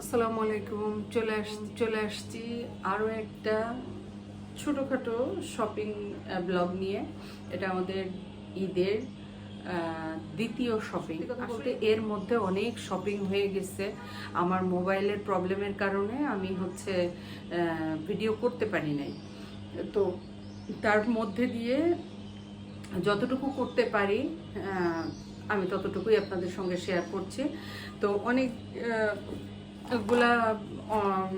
আসসালামু আলাইকুম। চলে আস চলে আসছি আরও একটা ছোটোখাটো শপিং ব্লগ নিয়ে। এটা আমাদের ঈদের দ্বিতীয় শপিং আসলে এর মধ্যে অনেক শপিং হয়ে গেছে। আমার মোবাইলের প্রবলেমের কারণে আমি হচ্ছে ভিডিও করতে পারি নাই। তো তার মধ্যে দিয়ে যতটুকু করতে পারি আমি ততটুকুই আপনাদের সঙ্গে শেয়ার করছি। তো অনেক গুলা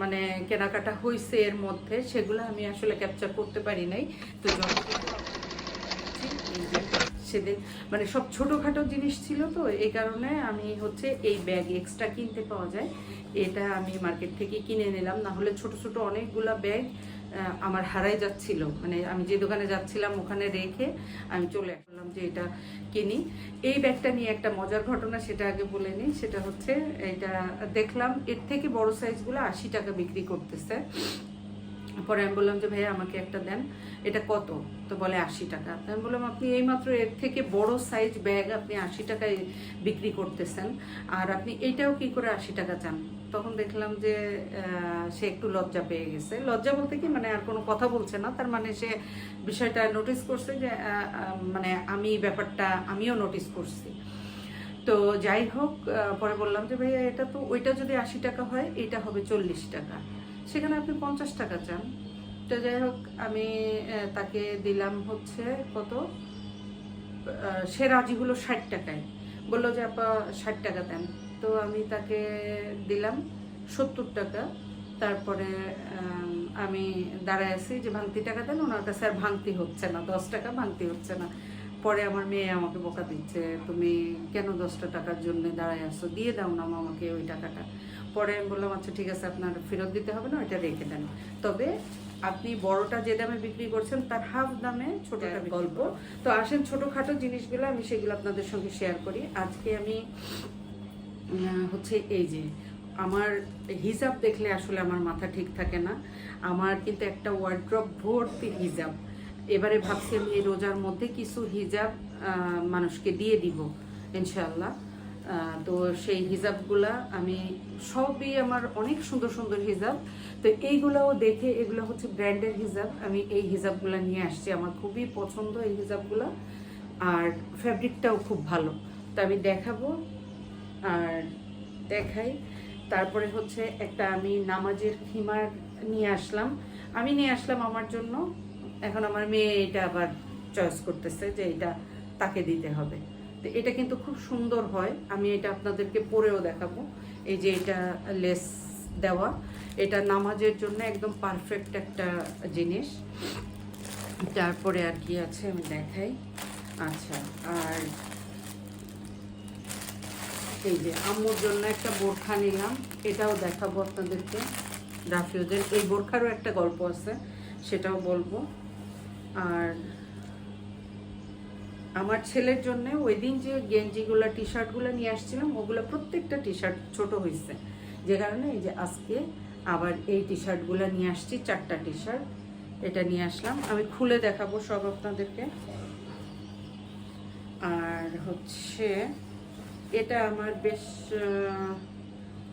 মানে কেনাকাটা হয়েছে এর মধ্যে, সেগুলো আমি আসলে ক্যাপচার করতে পারি নাই। তো সেদিন মানে সব ছোটোখাটো জিনিস ছিল তো, এই কারণে আমি হচ্ছে এই ব্যাগ এক্সট্রা কিনতে পাওয়া যায়। এটা আমি মার্কেট থেকে কিনে নিলাম না হলে ছোট ছোট অনেকগুলা ব্যাগ আমার হারাই যাচ্ছিল। মানে আমি যে দোকানে যাচ্ছিলাম ওখানে রেখে আমি চলে আসলাম যে এটা কিনি। এই ব্যাগটা নিয়ে একটা মজার ঘটনা সেটা আগে বলে নিই। সেটা হচ্ছে এটা দেখলাম, এর থেকে বড় সাইজগুলো আশি টাকা বিক্রি করতেছে। পরে আমি বললাম যে, ভাইয়া, আমাকে একটা দেন। এটা কত? তো বলে, আশি টাকা। আমি বললাম, আপনি এইমাত্র এর থেকে বড় সাইজ ব্যাগ আপনি আশি টাকায় বিক্রি করতেছেন। আর আপনি এইটাও কি করে আশি টাকা চান? তখন দেখলাম যে সে একটু লজ্জা পেয়ে গেছে। লজ্জা বলতে কি মানে আর কোনো কথা বলছে না। তার মানে সে বিষয়টা নোটিস করছে যে মানে আমি ব্যাপারটা, আমিও নোটিস করছি। তো যাই হোক পরে বললাম যে, ভাইয়া, এটা তো, ওইটা যদি আশি টাকা হয়, এটা হবে চল্লিশ টাকা। সেখানে আপনি পঞ্চাশ টাকা চান। তো যাই হোক, আমি তাকে দিলাম হচ্ছে কত? সে রাজি হলো ষাট টাকায়। বলল যে, আপা, ষাট টাকা দেন। তো আমি তাকে দিলাম সত্তর টাকা। তারপরে আমি দাঁড়ায় আছি যে ভাঙতি টাকা দেন ওনার কাছে আর ভাঙতি হচ্ছে না দশ টাকা ভাঙতি হচ্ছে না। পরে আমার মেয়ে আমাকে বোকা দিচ্ছে তুমি কেন দশটা টাকার জন্য দাঁড়ায় আসছো দিয়ে দাও না আমাকে ওই টাকাটা। পরে আমি বললাম আচ্ছা ঠিক আছে আপনার ফেরত দিতে হবে না ওইটা রেখে দেন। তবে আপনি বড়টা যে দামে বিক্রি করছেন তার হাফ দামে ছোটটা গল্প। তো আসেন ছোটখাটো জিনিসগুলো আমি সেগুলো আপনাদের সঙ্গে শেয়ার করি। আজকে আমি হচ্ছে এই যে আমার হিজাব দেখলে আসলে আমার মাথা ঠিক থাকে না। আমার কিন্তু একটা ওয়ার্ড্রপ ভর্তি হিজাব। এবারে ভাবছি আমি এই রোজার মধ্যে কিছু হিজাব মানুষকে দিয়ে দিব ইনশাল্লাহ তো সেই হিজাবগুলা আমি, সবই আমার অনেক সুন্দর সুন্দর হিজাব। তো এইগুলাও দেখে এগুলো হচ্ছে ব্র্যান্ডের হিজাব। আমি এই হিজাবগুলো নিয়ে আসছি। আমার খুবই পছন্দ এই হিজাবগুলো। আর ফ্যাব্রিকটাও খুব ভালো। তো আমি দেখাবো আর দেখাই। তারপরে হচ্ছে একটা আমি নামাজের খিমার নিয়ে আসলাম। আমি নিয়ে আসলাম আমার জন্য। এখন আমার মেয়ে এটা আবার চয়েস করতেছে যে এটা তাকে দিতে হবে। তো এটা কিন্তু খুব সুন্দর হয়। আমি এটা আপনাদেরকে পরেও দেখাবো। এই যে এটা লেস দেওয়া। এটা নামাজের জন্য একদম পারফেক্ট একটা জিনিস। তারপরে আর কি আছে আমি দেখাই। আচ্ছা আর এই যে আম্মুর জন্য একটা বোরখা নিলাম, এটাও দেখাবো আপনাদেরকে রাফিউজের এই বোরখারও একটা গল্প আছে, সেটাও বলব। আর আমার ছেলের জন্য ওই দিন যে গেঞ্জিগুলো টি শার্টগুলো নিয়ে আসছিলাম, ওগুলো প্রত্যেকটা টি শার্ট ছোট হয়েছে যে কারণে এই যে আজকে আবার এই টি শার্টগুলো নিয়ে আসছি, চারটা টি শার্ট এটা নিয়ে আসলাম। আমি খুলে দেখাবো সব আপনাদেরকে। আর হচ্ছে এটা আমার বেশ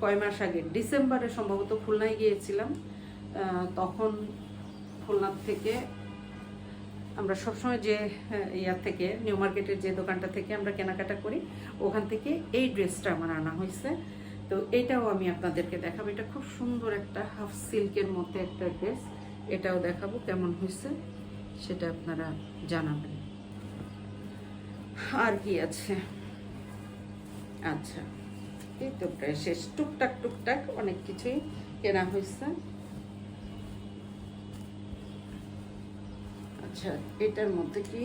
কয় মাস আগে, ডিসেম্বরে সম্ভবত খুলনায় গিয়েছিলাম। তখন খুলনার থেকে আমরা সবসময় যে ইয়ার থেকে, নিউ মার্কেটের যে দোকানটা থেকে আমরা কেনাকাটা করি, ওখান থেকে এই ড্রেসটা আমার আনা হয়েছে। তো এটাও আমি আপনাদেরকে দেখাবো। এটা খুব সুন্দর একটা হাফ সিল্কের মধ্যে একটা ড্রেস। এটাও দেখাবো কেমন হয়েছে, সেটা আপনারা জানাবেন। আর কি আছে? আচ্ছা। এই তো প্রায় শেষ। টুকটাক টুকটাক অনেক কিছুই কেনা হয়েছে। আচ্ছা এটার মধ্যে কি?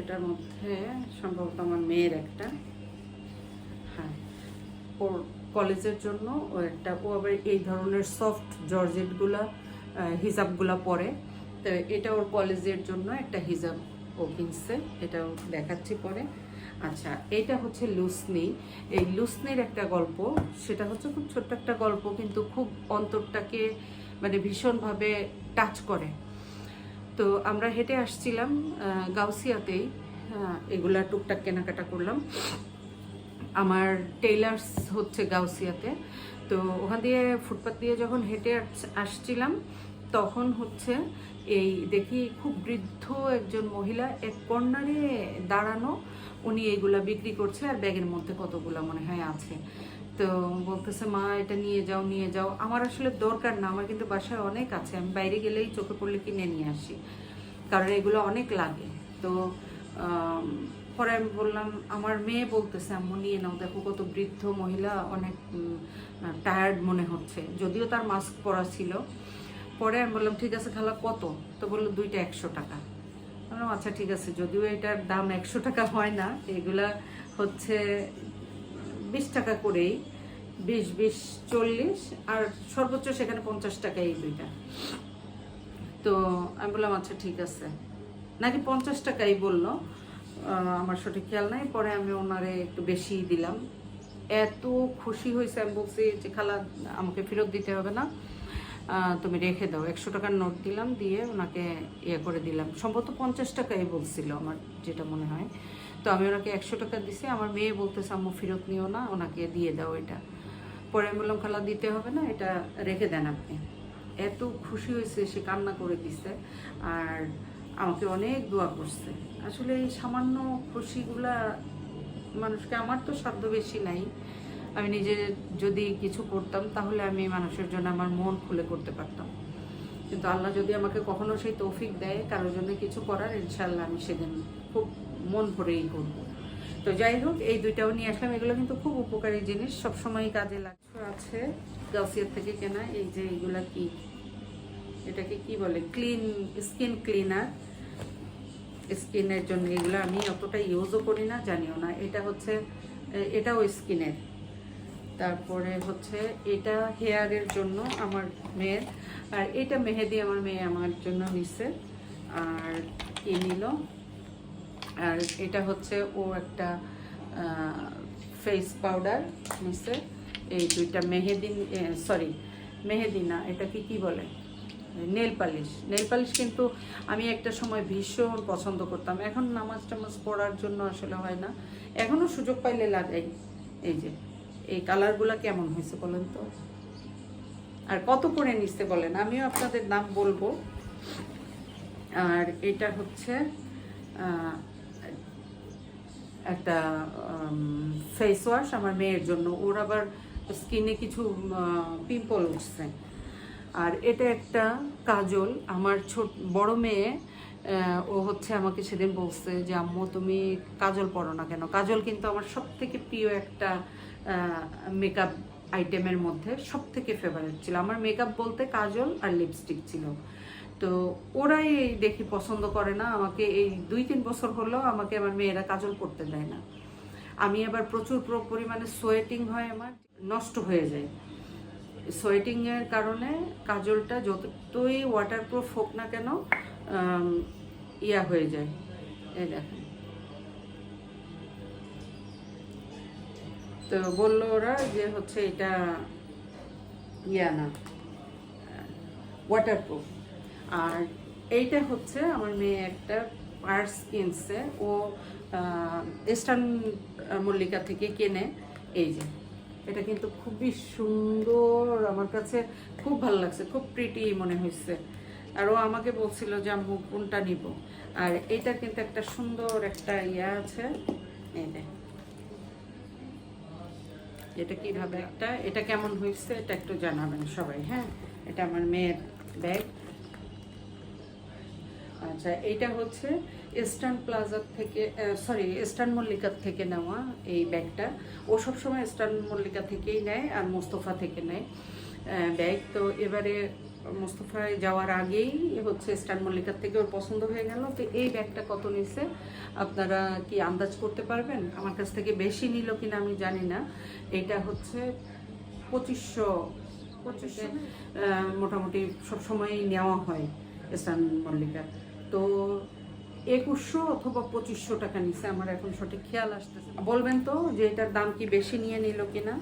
এটার মধ্যে সম্ভবত আমার মেয়ের একটা। হ্যাঁ ওর কলেজের জন্য ও একটা, ও আবার এই ধরনের সফট জর্জেটগুলা হিজাবগুলা পরে। তো এটা ওর কলেজের জন্য একটা হিজাব ও কিনছে। এটাও দেখাচ্ছি পরে। আচ্ছা এটা হচ্ছে লুসনি। এই লুসনির একটা গল্প, সেটা হচ্ছে খুব ছোট্ট একটা গল্প, কিন্তু খুব অন্তরটাকে মানে ভীষণভাবে টাচ করে। তো আমরা হেঁটে আসছিলাম গাউসিয়াতেই। এগুলা টুকটাক কেনাকাটা করলাম। আমার টেইলার্স হচ্ছে গাউসিয়াতে। তো ওখান দিয়ে ফুটপাত দিয়ে যখন হেঁটে আস- আসছিলাম তখন হচ্ছে এই দেখি খুব বৃদ্ধ একজন মহিলা এক কর্নারে দাঁড়ানো, উনি এইগুলা বিক্রি করছে আর ব্যাগের মধ্যে কতগুলা মনে হয় আছে। তো বলতেছে, মা, এটা নিয়ে যাও নিয়ে যাও। আমার আসলে দরকার না, আমার কিন্তু বাসায় অনেক আছে, আমি বাইরে গেলেই চোখে পড়লে কিনে নিয়ে আসি, কারণ এগুলো অনেক লাগে। তো পরে আমি বললাম, আমার মেয়ে বলতেছে, আম্মু, নিয়ে নাও, দেখো কত বৃদ্ধ মহিলা, অনেক টায়ার্ড মনে হচ্ছে। যদিও তার মাস্ক পরা ছিল পরে আমি বললাম, ঠিক আছে খালা কত? তো বলল, দুইটা একশো টাকা। বললাম আচ্ছা ঠিক আছে। যদিও এটার দাম একশো টাকা হয় না, এগুলা হচ্ছে বিশ টাকা করেই, বিশ বিশ, চল্লিশ, আর সর্বোচ্চ সেখানে পঞ্চাশ টাকা এই দুইটা। তো আমি বললাম আচ্ছা ঠিক আছে। নাকি পঞ্চাশ টাকাই বলল আমার সঠিক খেয়াল নাই। পরে আমি ওনারে একটু বেশি দিলাম। এত খুশি হয়েছে, আমি বলছি যে, খালা, আমাকে ফেরত দিতে হবে না। তুমি রেখে দাও। একশো টাকার নোট দিলাম, দিয়ে ওনাকে ইয়ে করে দিলাম। সম্ভবত পঞ্চাশ টাকাই বলছিল আমার, যেটা মনে হয়। তো আমি ওনাকে একশো টাকা দিছি। আমার মেয়ে বলতেছে, আম্মু, ফেরত নিও না, ওনাকে দিয়ে দাও এটা। পরে আমি বললাম, খালা, দিতে হবে না, এটা রেখে দেন আপনি। এত খুশি হয়েছে, সে কান্না করে দিছে, আর আমাকে অনেক দোয়া করছে। আসলে এই সামান্য খুশিগুলা মানুষকে, আমার তো সাধ্য বেশি নাই। আমি নিজে যদি কিছু করতাম, তাহলে আমি মানুষের জন্য আমার মন খুলে করতে পারতাম। কিন্তু আল্লাহ যদি আমাকে কখনো সেই তৌফিক দেয়, কারোর জন্য কিছু করার ইনশাল্লাহ আমি সেদিন খুব মন ভরেই করব। তো যাই হোক, এই দুইটাও নিয়ে আসলাম। এগুলো কিন্তু খুব উপকারী জিনিস সবসময় কাজে লাগছে। আছে গাউসিয়ার থেকে কেনা, এই যে এগুলা কি? এটাকে কি বলে? Clean, skin cleaner. স্কিনের জন্য এগুলো আমি অতটা ইউজও করি না, জানিও না। এটা হচ্ছে এটাও স্কিনের। তারপরে হচ্ছে এটা হেয়ারের জন্য আমার মেয়ের, আর এটা মেহেদি আমার মেয়ে আমার জন্য নিছে, আর কি নিল। আর এটা হচ্ছে ও একটা ফেস পাউডার নিছে। এই দুইটা মেহেদি সরি মেহেদি না, এটাকে কি বলে? Nail polish. নেল পালিশ কিন্তু আমি একটা সময় ভীষণ পছন্দ করতাম। এখন নামাজ টামাজ পড়ার জন্য আসলে হয় না। এখনও সুযোগ পাইলে লাগাই। এই যে এই কালারগুলো কেমন হয়েছে বলেন তো? আর কত করে নিচ্ছে বলেন? আমিও আপনাদের নাম বলব। আর এটা হচ্ছে একটা ফেস ওয়াশ আমার মেয়ের জন্য। ওর আবার স্কিনে কিছু পিম্পল উঠছে। আর এটা একটা কাজল। আমার ছোট, বড় মেয়ে ও হচ্ছে আমাকে সেদিন বলছে যে, আম্মু, তুমি কাজল পরো না কেন? কাজল কিন্তু আমার সব থেকে প্রিয় একটা মেকআপ আইটেমের মধ্যে সব থেকে ফেভারিট ছিল। আমার মেকআপ বলতে কাজল আর লিপস্টিক ছিল। তো ওরাই এই দেখি পছন্দ করে না। আমাকে এই দুই তিন বছর হলো আমাকে আমার মেয়েরা কাজল করতে দেয় না। আমি আবার প্রচুর প্র- পরিমাণে সোয়েটিং হয় আমার, নষ্ট হয়ে যায়। সোয়েটিংয়ের কারণে কাজলটা যতই ওয়াটারপ্রুফ হোক না কেন ইয়া হয়ে যায়। এই দেখেন। তো বলল ওরা যে হচ্ছে এটা ইয়া না ওয়াটারপ্রুফ আর এইটা হচ্ছে আমার মেয়ে একটা পার্স কিনছে। ও ইস্টার্ন মল্লিকা থেকে কেনে। এই যে, এটা কিন্তু খুবই সুন্দর। আমার কাছে খুব ভালো লাগছে, খুব প্রিটি মনে হয়েছে। আর ও আমাকে বলছিল যে আমি কোনটা নিব? আর এইটা কিন্তু একটা সুন্দর একটা ইয়া আছে। এই যে এটা কীভাবে একটা, এটা কেমন হয়েছে এটা একটু জানাবেন সবাই হ্যাঁ? এটা আমার মেয়ের ব্যাগ। আচ্ছা এটা হচ্ছে ইস্টার্ন প্লাজার থেকে সরি ইস্টার্ন মল্লিকার থেকে নেওয়া এই ব্যাগটা। ও সবসময় ইস্টার্ন মল্লিকা থেকেই নেয় আর মোস্তফা থেকে নেয় ব্যাগ। তো এবারে মোস্তফায় যাওয়ার আগেই হচ্ছে ইস্টার্ন মল্লিকার থেকে ওর পছন্দ হয়ে গেল। তো এই ব্যাগটা কত নিছে? আপনারা কি আন্দাজ করতে পারবেন? আমার কাছ থেকে বেশি নিল কিনা আমি জানি না। এটা হচ্ছে পঁচিশশো পঁচিশশো মোটামুটি সবসময়ই নেওয়া হয় ইস্টার্ন মল্লিকা তো একুশশো অথবা পঁচিশশো টাকা নিছে। আমার এখন সঠিক খেয়াল আসতেছে বলবেন তো যে এটার দাম কি বেশি নিয়ে নিল কিনা?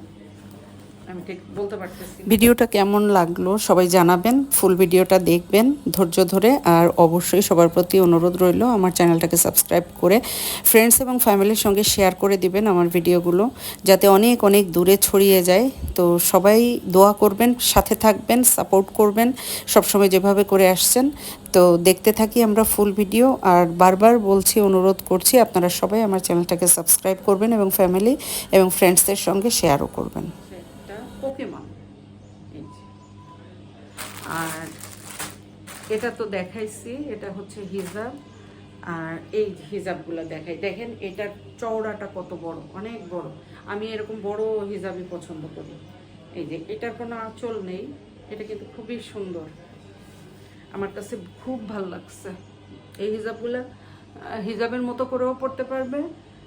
ভিডিওটা কেমন লাগল সবাই জানাবেন, ফুল ভিডিওটা দেখবেন ধৈর্য ধরে, আর অবশ্যই সবার প্রতি অনুরোধ রইল আমার চ্যানেলটাকে সাবস্ক্রাইব করে ফ্রেন্ডস এবং ফ্যামিলির সঙ্গে শেয়ার করে দিবেন আমার ভিডিওগুলো, যাতে অনেক অনেক দূরে ছড়িয়ে যায়। তো সবাই দোয়া করবেন, সাথে থাকবেন সাপোর্ট করবেন, সবসময় যেভাবে করে আসছেন। তো দেখতে থাকি আমরা ফুল ভিডিও আর বারবার বলছি, অনুরোধ করছি, আপনারা সবাই আমার চ্যানেলটাকে সাবস্ক্রাইব করবেন এবং ফ্যামিলি এবং ফ্রেন্ডসদের সঙ্গে শেয়ারও করবেন একটা পোকেমন এই যে। আর এটা তো দেখাইছি, এটা হচ্ছে হিজাব। আর এই হিজাবগুলো দেখাই। দেখেন, এটার চওড়াটা কত বড়, অনেক বড়। আমি এরকম বড় হিজাবই পছন্দ করি। এই যে, এটার কোনো আঁচল নেই, এটা কিন্তু খুবই সুন্দর। আমার কাছে খুব ভালো লাগছে। এই হিজাবগুলো হিজাবের মতো করেও পড়তে পারবে,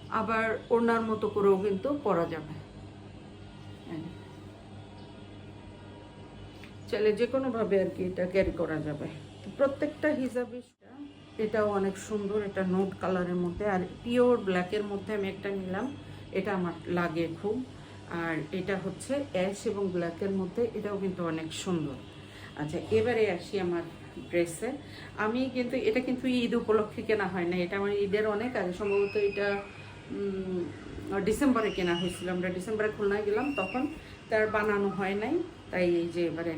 আবার ওড়নার মতো করেও কিন্তু পরা যাবে। এই। চাইলে যে কোনোভাবে আর কি এটা ক্যারি করা যাবে। প্রত্যেকটা হিসাবে এটাও অনেক সুন্দর, এটা নোট কালারের মধ্যে। আর পিওর ব্ল্যাকের মধ্যে আমি একটা নিলাম, এটা আমার লাগে খুব। আর এটা হচ্ছে অ্যাশ এবং ব্ল্যাকের মধ্যে, এটাও কিন্তু অনেক সুন্দর। আচ্ছা এবারে আসি আমার ড্রেসে আমি কিন্তু, এটা কিন্তু ঈদ উপলক্ষে কেনা হয় না এটা আমার ঈদের অনেক আগে। সম্ভবত এটা ডিসেম্বরে কেনা হয়েছিল। আমরা ডিসেম্বরে খুলনায় গেলাম, তখন তার বানানো হয় নাই। তাই এই যে এবারে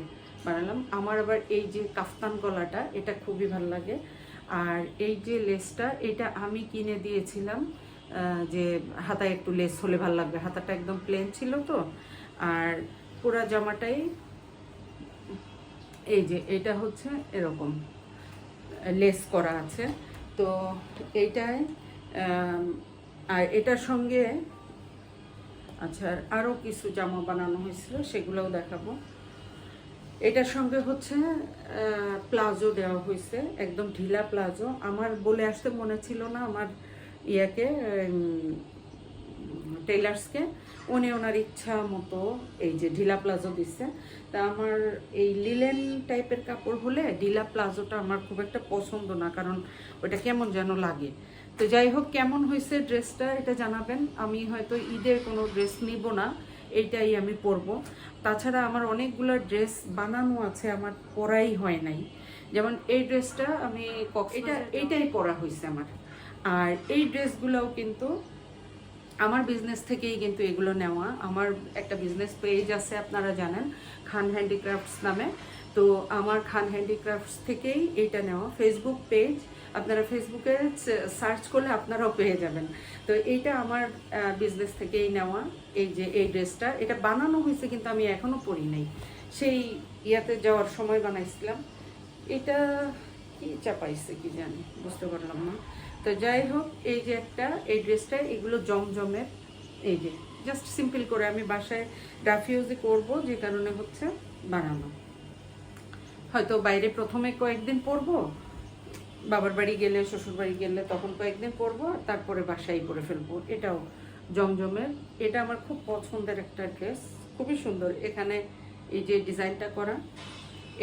বানালাম। আমার আবার এই যে কাফতান গলাটা এটা খুবই ভালো লাগে। আর এই যে লেসটা এটা আমি কিনে দিয়েছিলাম যে হাতায় একটু লেস হলে ভালো লাগবে। হাতাটা একদম প্লেন ছিল তো। আর পুরা জামাটাই এই যে এটা হচ্ছে এরকম লেস করা আছে। তো এইটায় আম, আর এটার সঙ্গে আচ্ছা আরও কিছু জামা বানানো হয়েছিল সেগুলোও দেখাবো। এটার সঙ্গে হচ্ছে প্লাজো দেওয়া হয়েছে, একদম ঢিলা প্লাজো। আমার বলে আসতে মনে ছিল না আমার ইয়াকে টেইলার্সকে। উনি ওনার ইচ্ছা মতো এই যে ঢিলা প্লাজো দিচ্ছে তা আমার এই লিলেন টাইপের কাপড় হলে ঢিলা প্লাজোটা আমার খুব একটা পছন্দ না, কারণ ওটা কেমন যেন লাগে। তো যাই হোক, কেমন হয়েছে ড্রেসটা এটা জানাবেন। আমি হয়তো ঈদের কোনো ড্রেস নিব না। এইটাই আমি পরব। তাছাড়া আমার অনেকগুলো ড্রেস বানানো আছে আমার পরাই হয় নাই। যেমন এই ড্রেসটা আমি এটা এইটাই পরা হয়েছে আমার। আর এই ড্রেসগুলোও কিন্তু আমার বিজনেস থেকেই কিন্তু এগুলো নেওয়া। আমার একটা বিজনেস পেজ আছে আপনারা জানেন খান হ্যান্ডিক্রাফটস নামে। তো আমার খান হ্যান্ডিক্রাফটস থেকেই এটা নেওয়া। ফেসবুক পেজ আপনারা ফেসবুকে সার্চ করলে আপনারাও পেয়ে যাবেন। তো এইটা আমার বিজনেস থেকেই নেওয়া, এই যে এই ড্রেসটা এটা বানানো হয়েছে কিন্তু আমি এখনও পরি নাই। সেই ইয়াতে যাওয়ার সময় বানাইছিলাম। এটা কি চাপাইছে কি জানি, বুঝতে পারলাম না। তো যাই হোক, এই যে একটা, এই ড্রেসটা এগুলো জমজমের, এই যে জাস্ট সিম্পল করে আমি বাসায় রাফিউজে করব, যে কারণে হচ্ছে বানানো। হয়তো বাইরে প্রথমে কয়েকদিন পরবো বাবার বাড়ি গেলে, শ্বশুর বাড়ি গেলে তখন কয়েকদিন পরবো তারপরে বাসায় পরে ফেলব। এটাও জমজমের। এটা আমার খুব পছন্দের একটা ড্রেস, খুবই সুন্দর। এখানে এই যে ডিজাইনটা করা,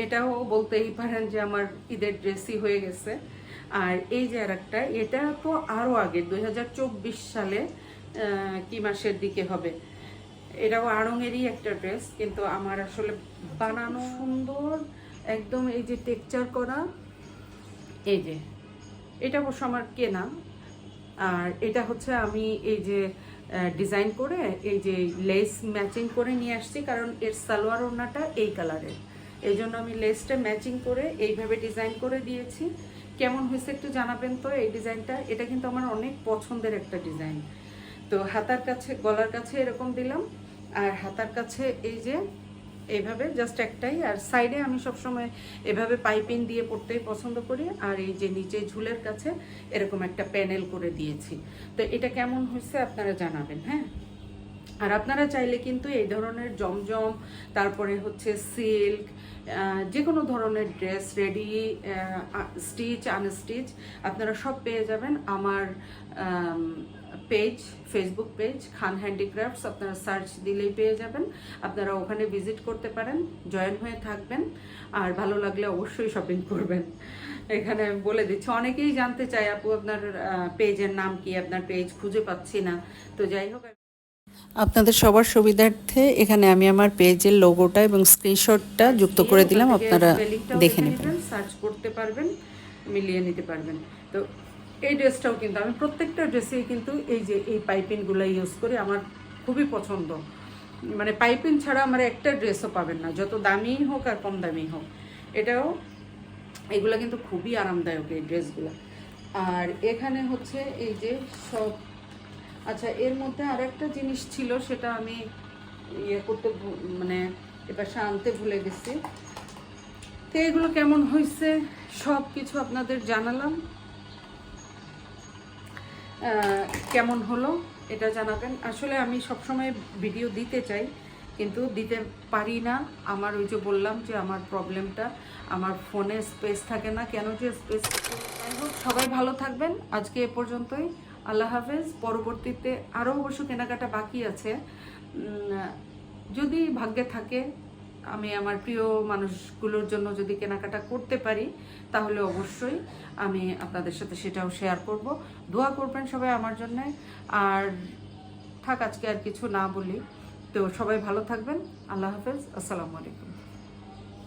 এটাও বলতেই পারেন যে আমার ঈদের ড্রেসই হয়ে গেছে। আর এই যে আর একটা এটা তো আরও আগে দু হাজার চব্বিশ সালে কি মাসের দিকে হবে? এটাও আড়ঙেরই একটা ড্রেস, কিন্তু আমার আসলে বানানো সুন্দর একদম এই যে টেকচার করা এই যে। এটা অবশ্য আমার কেনা। আর এটা হচ্ছে আমি এই যে ডিজাইন করে এই যে লেস ম্যাচিং করে নিয়ে আসছি কারণ এর সালোয়ার ওড়নাটা এই কালারের এই জন্য আমি লেসটা ম্যাচিং করে এইভাবে ডিজাইন করে দিয়েছি। কেমন হয়েছে একটু জানাবেন তো এই ডিজাইনটা এটা কিন্তু আমার অনেক পছন্দের একটা ডিজাইন তো হাতার কাছে গলার কাছে এরকম দিলাম। আর হাতার কাছে এই যে এইভাবে জাস্ট একটাই। আর সাইডে আমি সবসময় এভাবে পাইপিং দিয়ে পড়তেই পছন্দ করি। আর এই যে নিচে ঝুলের কাছে এরকম একটা প্যানেল করে দিয়েছি। তো এটা কেমন হয়েছে আপনারা জানাবেন হ্যাঁ? আর আপনারা চাইলে কিন্তু এই ধরনের জমজম, তারপরে হচ্ছে সিল্ক যে কোনো ধরনের ড্রেস রেডি স্টিচ আনস্টিচ আপনারা সব পেয়ে যাবেন। আমার page Facebook page Khan handicrafts আপনারা সার্চ দিলেই পেয়ে যাবেন। আপনারা ওখানে ভিজিট করতে পারেন জয়েন হয়ে থাকবেন আর ভালো লাগলে অবশ্যই শপিং করবেন। এখানে আমি বলে দিচ্ছি অনেকেই জানতে চাই আপু আপনার পেজের নাম কি? আপনার পেজ খুঁজে পাচ্ছি না। তো যাই হোক আপনাদের সবার সুবিধার্থে এখানে আমি আমার পেজের লোগোটা এবং স্ক্রিনশটটা যুক্ত করে দিলাম আপনারা দেখে নেবেন। সার্চ করতে পারবেন মিলিয়ে নিতে পারবেন। তো এই ড্রেসটাও কিন্তু, আমি প্রত্যেকটা ড্রেসেই কিন্তু এই যে এই পাইপিনগুলো ইউজ করি, আমার খুবই পছন্দ। মানে পাইপিন ছাড়া আমার একটা ড্রেসও পাবেন না, যত দামি হোক আর কম দামি হোক। এটাও, এগুলো কিন্তু খুবই আরামদায়ক এই ড্রেসগুলো। আর এখানে হচ্ছে এই যে সব আচ্ছা এর মধ্যে আর একটা জিনিস ছিল, সেটা আমি ইয়ে করতে মানে এবার আনতে ভুলে গেছি। তো এগুলো কেমন হয়েছে সব কিছু আপনাদের জানালাম। কেমন হলো এটা জানাবেন। আসলে আমি সবসময় ভিডিও দিতে চাই, কিন্তু দিতে পারি না। আমার ওই যে বললাম যে আমার প্রবলেমটা আমার ফোনে স্পেস থাকে না। কেন যে স্পেস সবাই ভালো থাকবেন। আজকে এ পর্যন্তই। আল্লাহ হাফেজ। পরবর্তীতে আরও অবশ্য কেনাকাটা বাকি আছে। যদি ভাগ্যে থাকে আমি আমার প্রিয় মানুষগুলোর জন্য যদি কেনাকাটা করতে পারি, তাহলে অবশ্যই আমি আপনাদের সাথে সেটাও শেয়ার করব। দোয়া করবেন সবাই আমার জন্য। আর থাক আজকে আর কিছু না বলি। তো সবাই ভালো থাকবেন। আল্লাহ হাফেজ। আসসালামু আলাইকুম।